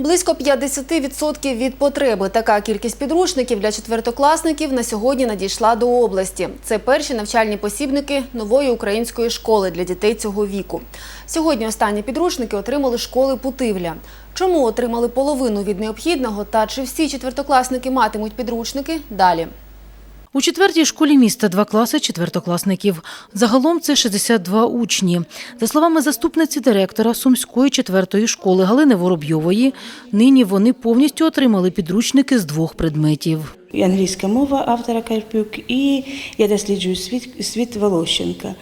Близько 50% від потреби. Така кількість підручників для четвертокласників на сьогодні надійшла до області. Це перші навчальні посібники нової української школи для дітей цього віку. Сьогодні останні підручники отримали школи Путивля. Чому отримали половину від необхідного та чи всі четвертокласники матимуть підручники? Далі. У четвертій школі міста два класи четвертокласників. Загалом це 62 учні. За словами заступниці директора Сумської четвертої школи Галини Воробйової, нині вони повністю отримали підручники з двох предметів. Англійська мова автора Карпюк, і я досліджую світ, світ Волощенка.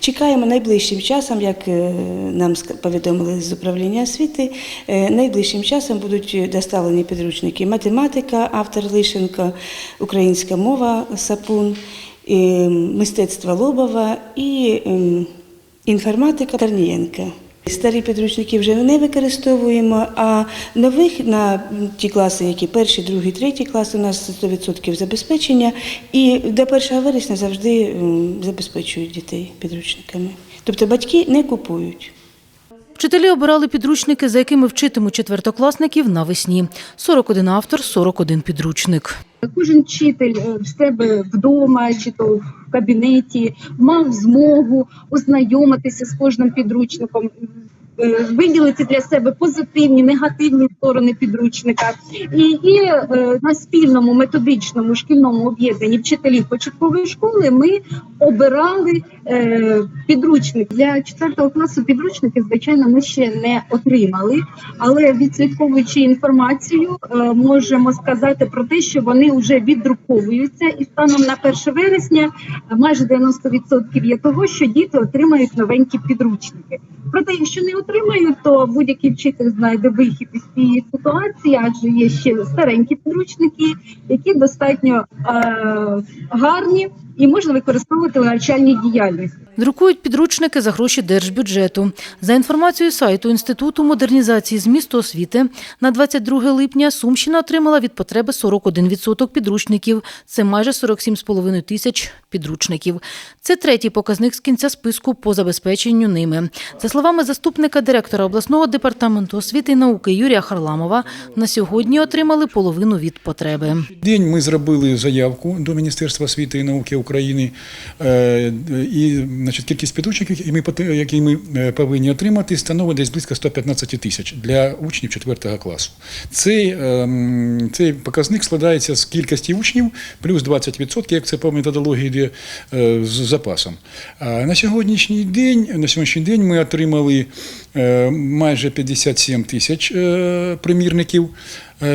Чекаємо найближчим часом, як е, нам повідомили з управління освіти, е, найближчим часом будуть доставлені підручники математика, автор Лишенко, українська мова Сапун, мистецтво Лобова і інформатика Тарнієнка. Старі підручники вже не використовуємо, а нових на ті класи, які перші, другі, треті класи, у нас 100% забезпечення. І до 1 вересня завжди забезпечують дітей підручниками. Тобто батьки не купують. Вчителі обирали підручники, за якими вчитимуть четвертокласників навесні. 41 автор, 41 підручник. Кожен вчитель е, в себе вдома чи то в кабінеті мав змогу ознайомитися з кожним підручником, виділити для себе позитивні, негативні сторони підручника. І, і е, на спільному методичному шкільному об'єднанні вчителів початкової школи ми обирали е, підручник для четвертого класу. Підручники, звичайно, ми ще не отримали, але відслідковуючи інформацію, е, можемо сказати про те, що вони вже віддруковуються, і станом на 1 вересня майже 90% є того, що діти отримають новенькі підручники. Проте, якщо не отримають, то будь-який вчитель знайде вихід із цієї ситуації, адже є ще старенькі підручники, які достатньо е, гарні і можна використовувати в навчальній діяльності. Друкують підручники за гроші держбюджету. За інформацією сайту Інституту модернізації змісту освіти, на 22 липня Сумщина отримала від потреби 41% підручників. Це майже 47,5 тисяч підручників. Це третій показник з кінця списку по забезпеченню ними. За словами заступника директора обласного департаменту освіти і науки Юрія Харламова, на сьогодні отримали половину від потреби. День ми зробили заявку до Міністерства освіти і науки України, е, і значить, кількість підручників, які ми, які ми е, повинні отримати, становить десь близько 115 тисяч для учнів 4 класу. Цей, ем, цей показник складається з кількості учнів плюс 20%, як це по методології йде е, з запасом. А на сьогоднішній день, на сьогоднішній день ми отримали майже 57 тисяч примірників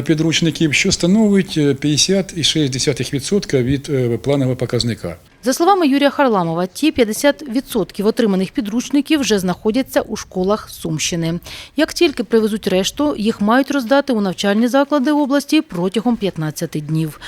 підручників, що становить е, 50,6% від е, планового показника. За словами Юрія Харламова, ті 50% отриманих підручників вже знаходяться у школах Сумщини. Як тільки привезуть решту, їх мають роздати у навчальні заклади області протягом 15 днів.